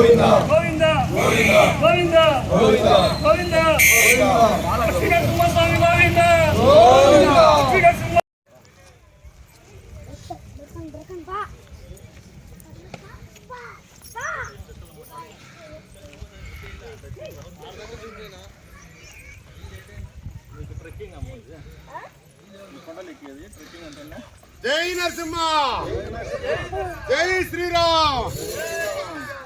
Govinda Govinda Govinda Srikar Kumaraswamy Govinda Srikar Kumar Belakang, belakang, Pak. Pak, Pak. జై నరసింహ జై శ్రీరామ్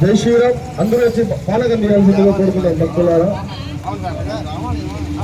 జై శ్రీరామ్ అందరూ వచ్చి పాలకం చేయాల్సిందిగా కోరుకున్నాం భక్తులారా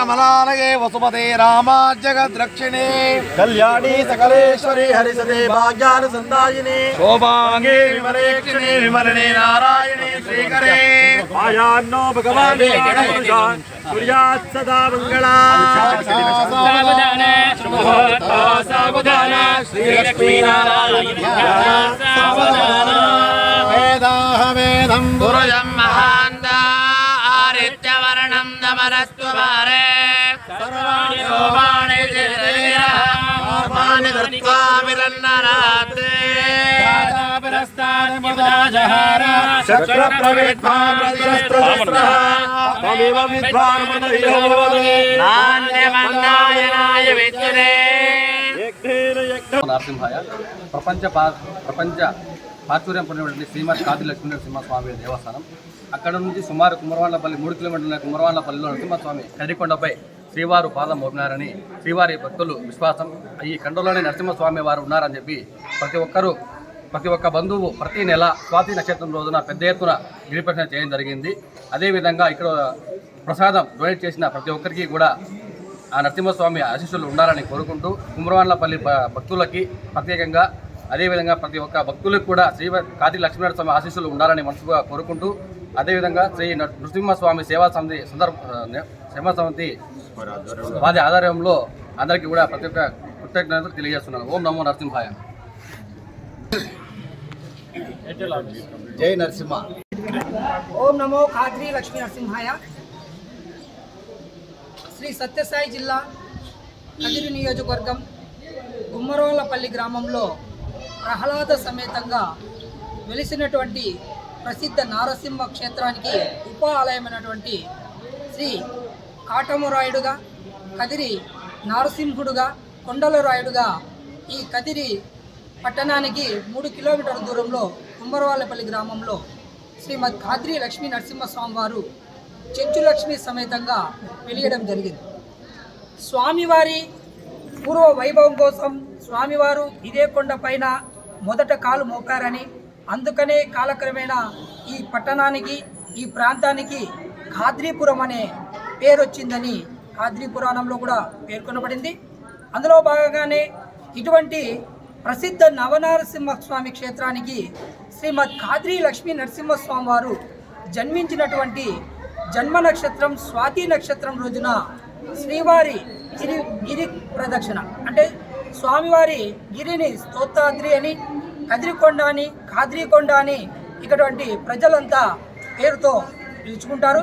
వసుమతే రామా జగద్రక్షిణే కళ్యాణి సకలేశ్వరి హరిసదే భాగ్యాన సందాయిని శోభాంగే విమలేక్షిణి విమరణే నారాయణి శ్రీకరే ఆయాన్నో భగవాన్ సూర్యాత్ సదా మంగళా వేదాహవేదం పురుషం మహాందా ఆదిత్యవర్ణం దమరస్వ భారే సర్వాణి సోమాని ప్రతిరస్త్రశస్త్రః తమివ విద్వాన్ మనయోవదే నాణ్యమందాయనాయ విద్యురే నరసింహాయ ప్రపంచ ప్రపంచ ప్రాచుర్యం పొందినటువంటి శ్రీమద్ కాది లక్ష్మీ నరసింహస్వామి దేవస్థానం అక్కడ నుంచి సుమారు కుమరవాళ్ళపల్లి మూడు కిలోమీటర్ల కుమరవాళ్ళపల్లిలో నరసింహస్వామి కరికొండపై శ్రీవారు పాదం మోపినారని శ్రీవారి భక్తులు విశ్వాసం. ఈ కండలోనే నరసింహస్వామి వారు ఉన్నారని చెప్పి ప్రతి ఒక్కరూ ప్రతి ఒక్క బంధువు ప్రతి నెల స్వాతి నక్షత్రం రోజున పెద్ద ఎత్తున గిరిప్రదక్షిణ చేయడం జరిగింది. అదేవిధంగా ఇక్కడ ప్రసాదం డొనేట్ చేసిన ప్రతి ఒక్కరికి కూడా ఆ నరసింహస్వామి ఆశీస్సులు ఉండాలని కోరుకుంటూ కుమరవాన్లపల్లి భక్తులకి ప్రత్యేకంగా అదేవిధంగా ప్రతి ఒక్క భక్తులకు కూడా శ్రీ కాతి లక్ష్మీనరస్వామి ఆశీస్సులు ఉండాలని మనసుగా కోరుకుంటూ అదేవిధంగా శ్రీ నృసింహస్వామి సేవా సమితి సందర్భ సేవా సమితి వారి ఆధ్వర్యంలో అందరికీ కూడా ప్రతి ఒక్క కృతజ్ఞతలు తెలియజేస్తున్నాను. ఓం నమో నరసింహాయ. జై నరసింహ. ఓం నమో ఖాద్రి లక్ష్మీ నరసింహాయ. శ్రీ సత్యసాయి జిల్లా కదిరి నియోజకవర్గం గుమ్మరోలపల్లి గ్రామంలో ప్రహ్లాద సమేతంగా వెలిసినటువంటి ప్రసిద్ధ నారసింహ క్షేత్రానికి ఉప ఆలయమైనటువంటి శ్రీ కాటమురాయుడుగా కదిరి నారసింహుడుగా కొండలరాయుడుగా ఈ కదిరి పట్టణానికి మూడు కిలోమీటర్ల దూరంలో కుమ్మరవాళ్ళపల్లి గ్రామంలో శ్రీమద్ ఖాద్రి లక్ష్మీ నరసింహస్వామి వారు చెంచు లక్ష్మి సమేతంగా వెలియడం జరిగింది. స్వామివారి పూర్వ వైభవం కోసం స్వామివారు ఇదే కొండ పైన మొదట కాలు మోపారని అందుకనే కాలక్రమేణా ఈ పట్టణానికి ఈ ప్రాంతానికి ఖాద్రీపురం అనే పేరు వచ్చిందని ఖాద్రీ పురాణంలో కూడా పేర్కొనబడింది. అందులో భాగంగానే ఇటువంటి ప్రసిద్ధ నవనరసింహస్వామి క్షేత్రానికి శ్రీమద్ ఖాద్రి లక్ష్మీ నరసింహస్వామి వారు జన్మించినటువంటి జన్మ నక్షత్రం స్వాతి నక్షత్రం రోజున శ్రీవారి గిరి గిరి ప్రదక్షిణ. అంటే స్వామివారి గిరిని స్తోత్రాద్రి అని కదిరికొండ అని కాద్రికొండ అని ఇటువంటి ప్రజలంతా పేరుతో పిలుచుకుంటారు.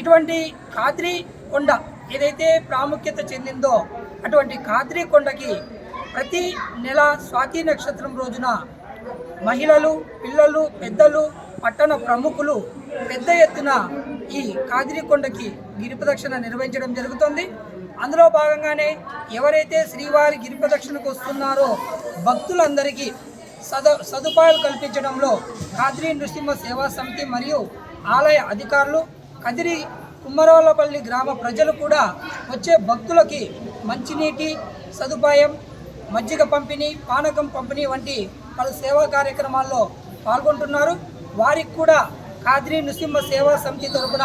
ఇటువంటి కాద్రి కొండ ఏదైతే ప్రాముఖ్యత చెందిందో అటువంటి కాద్రి కొండకి ప్రతి నెల స్వాతి నక్షత్రం రోజున మహిళలు పిల్లలు పెద్దలు పట్టణ ప్రముఖులు పెద్ద ఎత్తున ఈ కాదిరికొండకి గిరిపదక్షిణ నిర్వహించడం జరుగుతుంది. అందులో భాగంగానే ఎవరైతే శ్రీవారి గిరిపదక్షిణకు వస్తున్నారో భక్తులందరికీ సద సదుపాయాలు కల్పించడంలో కాద్రి నృసింహ సేవా సమితి మరియు ఆలయ అధికారులు కదిరి కుమ్మరవలపల్లి గ్రామ ప్రజలు కూడా వచ్చే భక్తులకి మంచినీటి సదుపాయం మజ్జిగ పంపిణీ పానకం పంపిణీ వంటి పలు సేవా కార్యక్రమాల్లో పాల్గొంటున్నారు. వారికి కూడా కాద్రి నృసింహ సేవా సమితి తరపున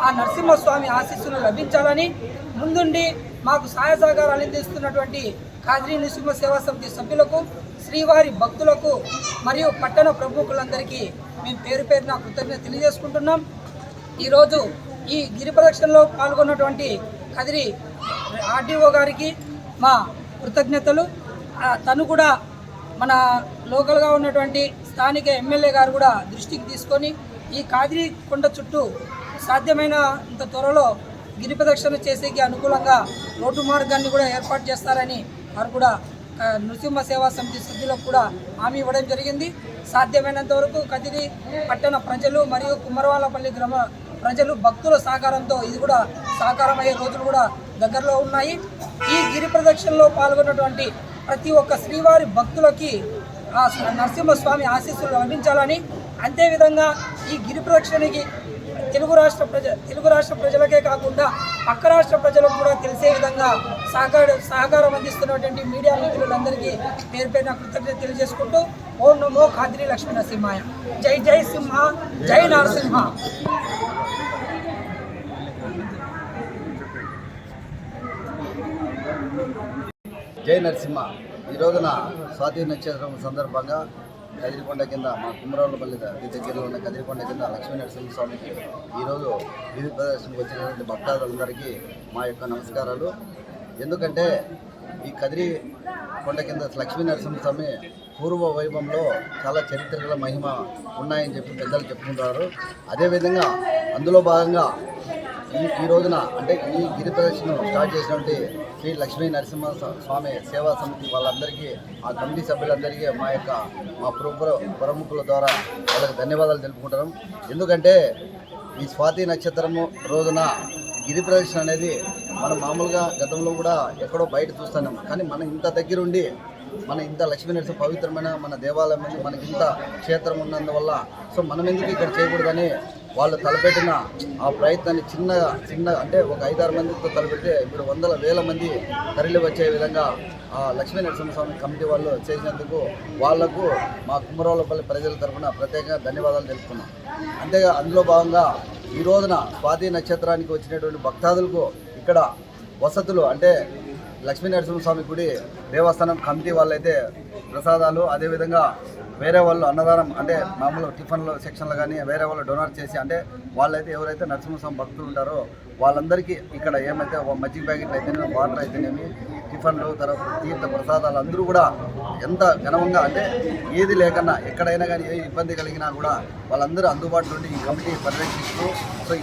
ఆ నరసింహస్వామి ఆశీస్సులు లభించాలని ముందుండి మాకు సహాయ సహకారాలు అందిస్తున్నటువంటి కాదిరి నృసింహ సేవా సమితి సభ్యులకు శ్రీవారి భక్తులకు మరియు పట్టణ ప్రముఖులందరికీ మేము పేరు పేరున కృతజ్ఞత తెలియజేసుకుంటున్నాం. ఈరోజు ఈ గిరి ప్రదక్షిణలో పాల్గొన్నటువంటి కదిరి ఆర్డీఓ గారికి మా కృతజ్ఞతలు. తను కూడా మన లోకల్గా ఉన్నటువంటి స్థానిక ఎమ్మెల్యే గారు కూడా దృష్టికి తీసుకొని ఈ కాదిరి కొండ చుట్టూ సాధ్యమైన ఇంత త్వరలో గిరి ప్రదక్షిణ చేసేకి అనుకూలంగా రోడ్డు మార్గాన్ని కూడా ఏర్పాటు చేస్తారని వారు కూడా నృసింహ సేవా సమితి సభ్యులకు కూడా హామీ ఇవ్వడం జరిగింది. సాధ్యమైనంత వరకు కదిరి పట్టణ ప్రజలు మరియు కుమ్మరవాళ్ళపల్లి గ్రామ ప్రజలు భక్తుల సహకారంతో ఇది కూడా సహకారం అయ్యే రోజులు కూడా దగ్గరలో ఉన్నాయి. ఈ గిరి ప్రదక్షిణలో పాల్గొన్నటువంటి ప్రతి ఒక్క శ్రీవారి భక్తులకి ఆ నరసింహస్వామి ఆశీస్సులు లభించాలని అంతేవిధంగా ఈ గిరి ప్రదక్షిణకి తెలుగు రాష్ట్ర ప్రజ తెలుగు రాష్ట్ర ప్రజలకే కాకుండా పక్క రాష్ట్ర ప్రజలకు కూడా తెలిసే విధంగా సహకార సహకారం అందిస్తున్నటువంటి మీడియా మిత్రులందరికీ పేరు పేరున కృతజ్ఞత తెలియజేసుకుంటూ ఓం నమో ఖాద్రి లక్ష్మీ నరసింహాయ జై జై సింహ జై నరసింహ. జై నరసింహ. ఈ రోజున స్వాతి నక్షత్రం సందర్భంగా కదిరికొండ కింద మా కుమరవలపల్లి దగ్గరలో ఉన్న కదిరికొండ కింద లక్ష్మీ నరసింహ స్వామికి ఈరోజు వివిధ ప్రదర్శనకు వచ్చినటువంటి భక్తాదులందరికీ మా యొక్క నమస్కారాలు. ఎందుకంటే ఈ కదిరి కొండ కింద లక్ష్మీ నరసింహస్వామి పూర్వ వైభవంలో చాలా చరిత్రల మహిమ ఉన్నాయని చెప్పి పెద్దలు చెప్పుకుంటారు అదేవిధంగా అందులో భాగంగా ఈ ఈ రోజున అంటే ఈ గిరి ప్రదర్శన స్టార్ట్ చేసినటువంటి శ్రీ లక్ష్మీ నరసింహ స్వామి సేవా సమితి వాళ్ళందరికీ ఆ కమిటీ సభ్యులందరికీ మా యొక్క మా ప్రముఖ ప్రముఖుల ద్వారా వాళ్ళకి ధన్యవాదాలు తెలుపుకుంటున్నాం. ఎందుకంటే ఈ స్వాతి నక్షత్రము రోజున గిరి ప్రదర్శన అనేది మనం మామూలుగా గతంలో కూడా ఎక్కడో బయట చూస్తున్నాం. కానీ మనం ఇంత దగ్గరుండి మన ఇంత లక్ష్మీ నరసింహ పవిత్రమైన మన దేవాలయం మనకి ఇంత క్షేత్రం ఉన్నందువల్ల సో మనం ఎందుకు ఇక్కడ చేయకూడదని వాళ్ళు తలపెట్టిన ఆ ప్రయత్నాన్ని చిన్న చిన్న అంటే ఒక ఐదారు మందితో తలపెడితే ఇప్పుడు వందల వేల మంది తరలి వచ్చే విధంగా ఆ లక్ష్మీ నరసింహస్వామి కమిటీ వాళ్ళు చేసినందుకు వాళ్ళకు మా కుమరోలపల్లి ప్రజల తరఫున ప్రత్యేకంగా ధన్యవాదాలు తెలుపుతున్నాం. అంతేగా అందులో భాగంగా ఈ రోజున స్వాతి నక్షత్రానికి వచ్చినటువంటి భక్తాదులకు ఇక్కడ వసతులు అంటే లక్ష్మీ నరసింహస్వామి గుడి దేవస్థానం కమిటీ వాళ్ళైతే ప్రసాదాలు అదేవిధంగా వేరే వాళ్ళు అన్నదానం అంటే మామూలు టిఫిన్లు సెక్షన్లు కానీ వేరే వాళ్ళు డొనేట్ చేసి అంటే వాళ్ళైతే ఎవరైతే నరసింహస్వామి భక్తులు ఉంటారో వాళ్ళందరికీ ఇక్కడ ఏమైతే మజ్జిగ ప్యాకెట్లు అయితేనేమి వాటర్ అయితేనేమి టిఫిన్లు తర్వాత తీర్థ ప్రసాదాలు అందరూ కూడా ఎంత ఘనంగా అంటే ఏది లేకన్నా ఎక్కడైనా కానీ ఏ ఇబ్బంది కలిగినా కూడా వాళ్ళందరూ అందుబాటులో ఉండి ఈ కమిటీ పర్యవేక్షిస్తూ సో